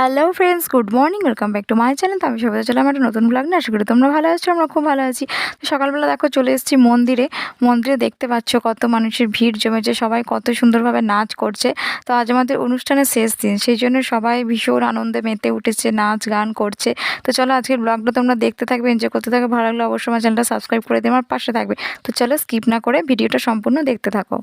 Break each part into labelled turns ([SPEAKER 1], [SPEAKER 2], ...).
[SPEAKER 1] Hello friends good morning welcome back to my channel তো আমি সবাই চলে আমার একটা নতুন ব্লগ না আশা করি তোমরা ভালো আছো আমরা খুব ভালো আছি তো সকালবেলা দেখো চলে এসেছি মন্দিরে মন্দিরে দেখতে পাচ্ছ কত মানুষের ভিড় জমেছে সবাই কত সুন্দরভাবে নাচ করছে তো আজ আমাদের অনুষ্ঠানের শেষ দিন সেই জন্য সবাই ভীষণ আনন্দে মেতে উঠেছে নাচ গান করছে তো চলো আজকের ব্লগটা তোমরা দেখতে থাকবে এনজয় করতে থাকবে ভালো লাগলে অবশ্যই আমার চ্যানেলটা সাবস্ক্রাইব করে দিয়ে আমার পাশে থাকবে তো চলো স্কিপ না করে ভিডিওটা সম্পূর্ণ দেখতে থাকো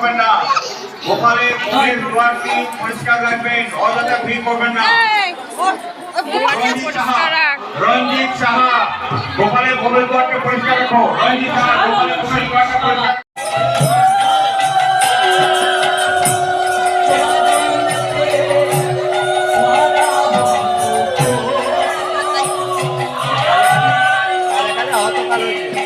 [SPEAKER 2] করবেন না। গোপালে ভোগের দুয়ারটি পরিষ্কার রাখবেন অযথা ভিড় করবেন না। রঞ্জিত সাহা গোপালের ভোগের দুয়ারটি পরিষ্কার রাখো। রঞ্জিত সাহা গোপালের ভোগের দুয়ারটি পরিষ্কার
[SPEAKER 1] এই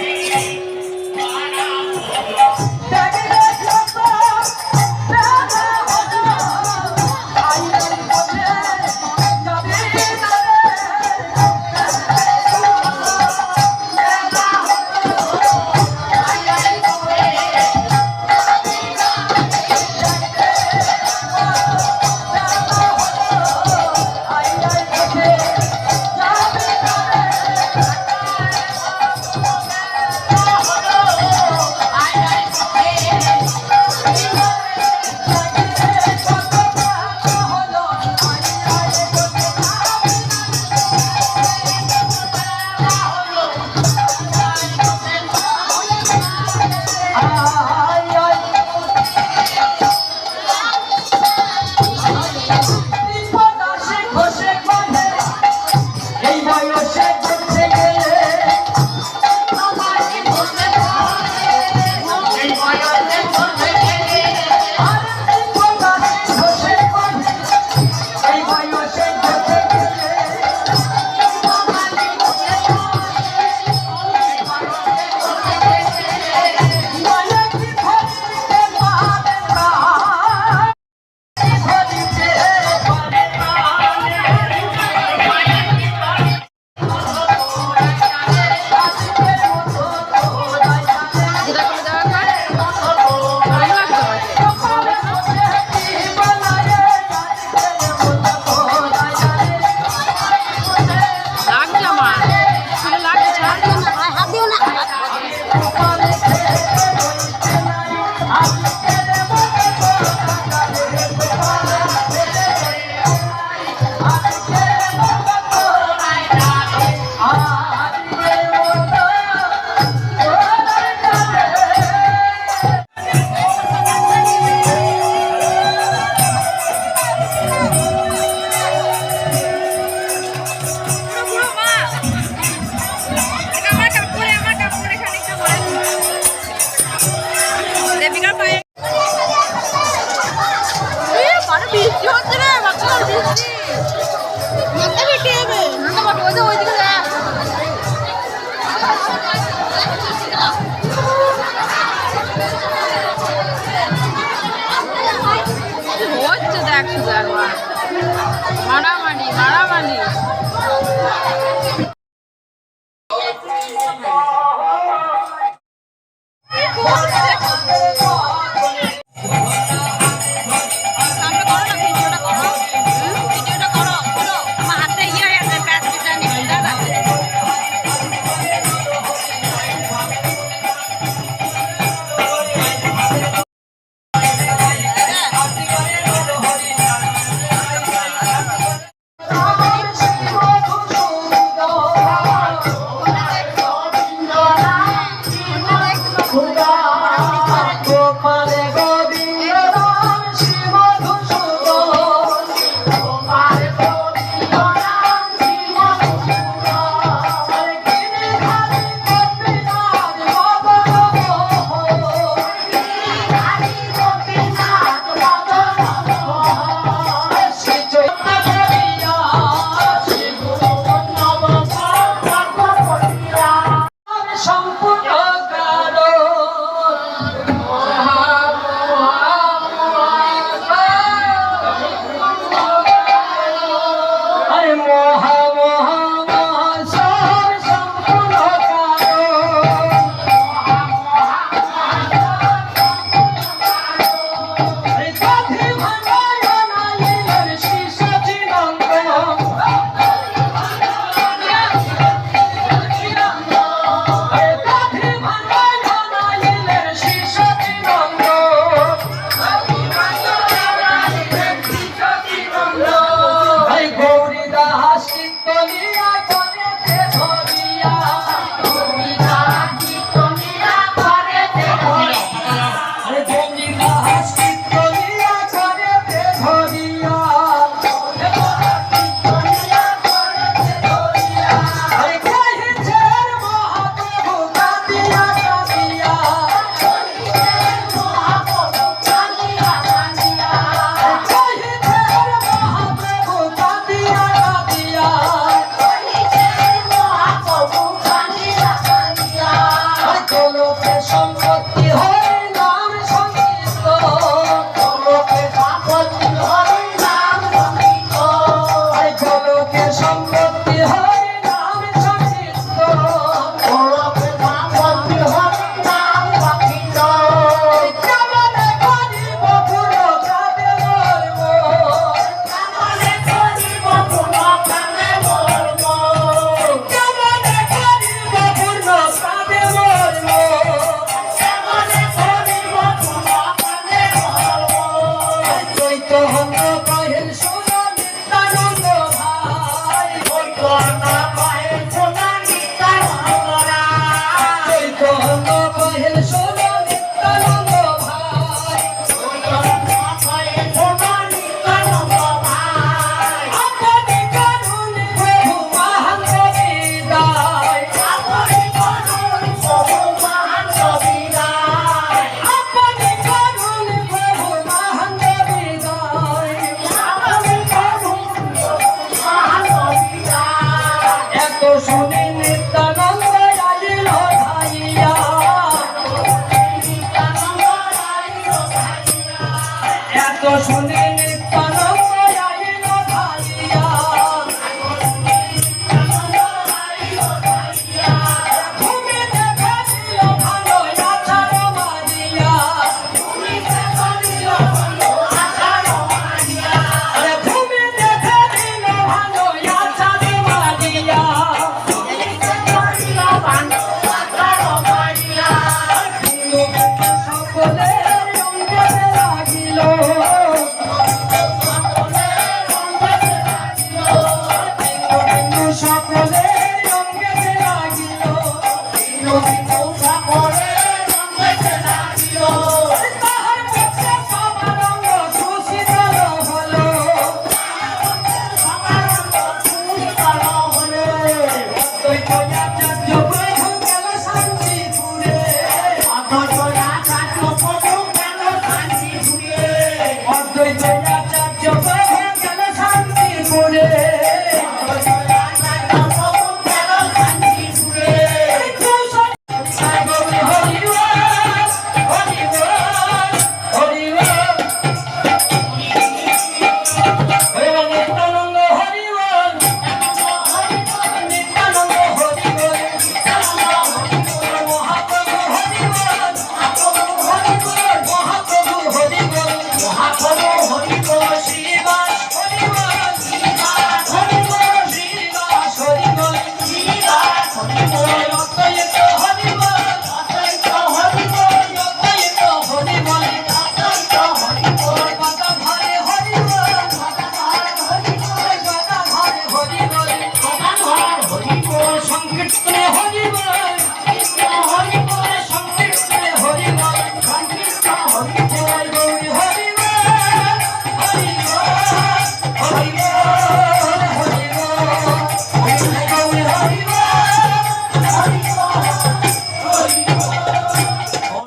[SPEAKER 3] હજાર વાળા. માળામાંડી માળામાંડી